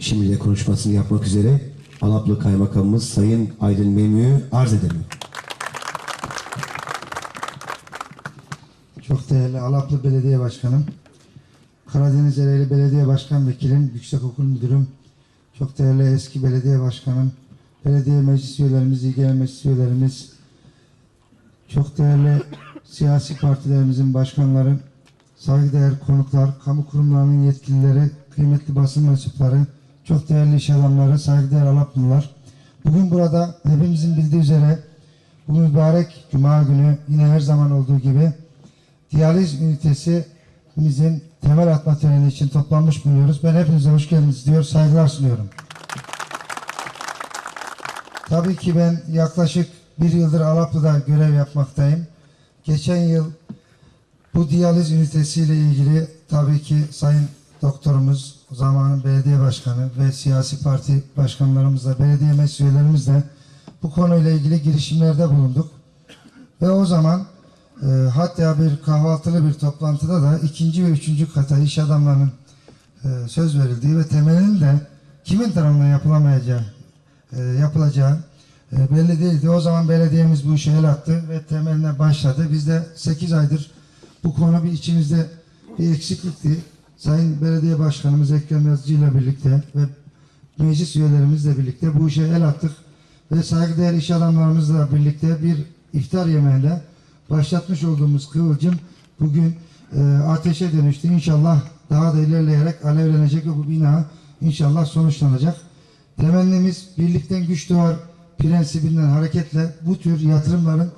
Şimdi de konuşmasını yapmak üzere Alaplı Kaymakamımız Sayın Aydın Memnun'u arz edelim. Çok değerli Alaplı Belediye Başkanım, Karadeniz Ereğli Belediye Başkan Vekilim, Yüksekokul Müdürüm, çok değerli eski belediye başkanım, belediye meclis üyelerimiz, il genel meclis üyelerimiz, çok değerli siyasi partilerimizin başkanları, saygıdeğer konuklar, kamu kurumlarının yetkilileri, kıymetli basın mensupları, çok değerli iş adamları, saygıdeğer Alaplılar. Bugün burada hepimizin bildiği üzere bu mübarek Cuma günü yine her zaman olduğu gibi diyaliz ünitesimizin temel atma töreni için toplanmış bulunuyoruz. Ben hepinize hoş geldiniz diyor, saygılar sunuyorum. Tabii ki ben yaklaşık bir yıldır Alaplı'da görev yapmaktayım. Geçen yıl bu diyaliz ünitesiyle ilgili tabii ki Sayın Doktorumuz, zamanın belediye başkanı ve siyasi parti başkanlarımızla, belediye meclis bu konuyla ilgili girişimlerde bulunduk. Ve o zaman e, hatta bir kahvaltılı bir toplantıda da ikinci ve üçüncü kata iş adamlarının e, söz verildiği ve temelinin de kimin tarafından yapılamayacağı, e, yapılacağı e, belli değildi. O zaman belediyemiz bu işe el attı ve temeline başladı. Biz de 8 aydır bu konu bir içimizde bir eksiklikti. Sayın Belediye Başkanımız Ekrem Yazıcı ile birlikte ve meclis üyelerimizle birlikte bu işe el attık ve saygıdeğer iş adamlarımızla birlikte bir iftar yemeğinde başlatmış olduğumuz kıvılcım bugün e, ateşe dönüştü. İnşallah daha da ilerleyerek alevlenecek ve bu bina inşallah sonuçlanacak. Temennimiz birlikten güç doğar prensibinden hareketle bu tür yatırımların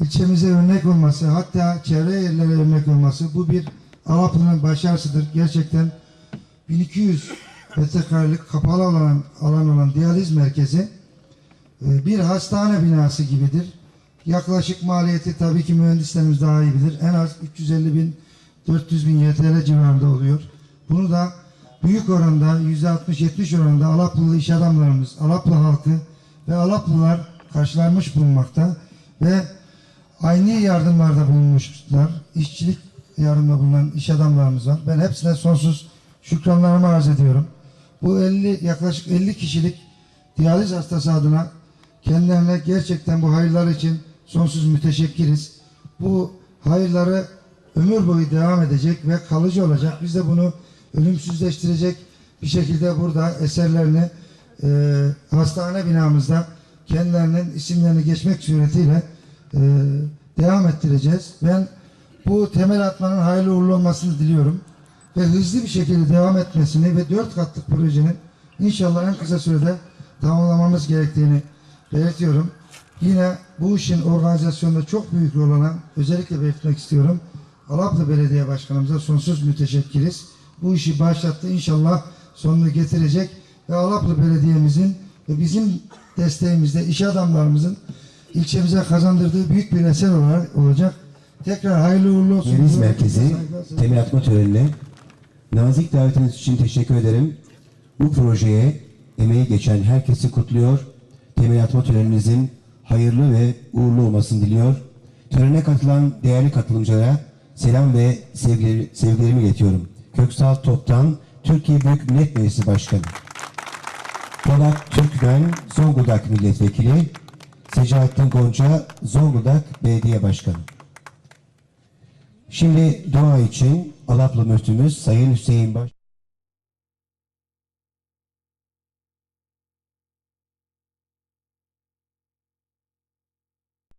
ilçemize örnek olması, hatta çevre yerlere örnek olması bu bir Alaplı'nın başarısıdır. Gerçekten 1200 metrekarelik kapalı olan alan olan diyaliz merkezi e, bir hastane binası gibidir. Yaklaşık maliyeti tabii ki mühendislerimiz daha iyi bilir. En az 350 bin 400 bin YTL civarında oluyor. Bunu da büyük oranda %60-70 oranında Alaplılı iş adamlarımız, Alaplı halkı ve Alaplılar karşılanmış bulunmakta ve aynı yardımlarda bulunmuşlar. İşçilik yardımda bulunan iş adamlarımız var. Ben hepsine sonsuz şükranlarımı arz ediyorum. Bu 50 yaklaşık 50 kişilik diyaliz hastası adına kendilerine gerçekten bu hayırlar için sonsuz müteşekkiriz. Bu hayırları ömür boyu devam edecek ve kalıcı olacak. Biz de bunu ölümsüzleştirecek bir şekilde burada eserlerini e, hastane binamızda kendilerinin isimlerini geçmek suretiyle e, devam ettireceğiz. Ben bu temel atmanın hayırlı uğurlu olmasını diliyorum. Ve hızlı bir şekilde devam etmesini ve dört katlık projenin inşallah en kısa sürede tamamlamamız gerektiğini belirtiyorum. Yine bu işin organizasyonunda çok büyük rol olan özellikle belirtmek istiyorum. Alaplı Belediye Başkanımıza sonsuz müteşekkiriz. Bu işi başlattı. İnşallah sonunu getirecek ve Alaplı Belediye'mizin ve bizim desteğimizde iş adamlarımızın ilçemize kazandırdığı büyük bir eser olarak olacak. Tekrar hayırlı uğurlu olsun. Diyorum. Merkezi temel atma törenine nazik davetiniz için teşekkür ederim. Bu projeye emeği geçen herkesi kutluyor. Temel atma töreninizin hayırlı ve uğurlu olmasını diliyor. Törene katılan değerli katılımcılara selam ve sevgileri, sevgilerimi iletiyorum. Köksal Toptan, Türkiye Büyük Millet Meclisi Başkanı. Polat Türkmen, Zonguldak Milletvekili. Secaettin Gonca, Zonguldak Belediye Başkanı. Şimdi dua için Alaplı Müftümüz Sayın Hüseyin Baş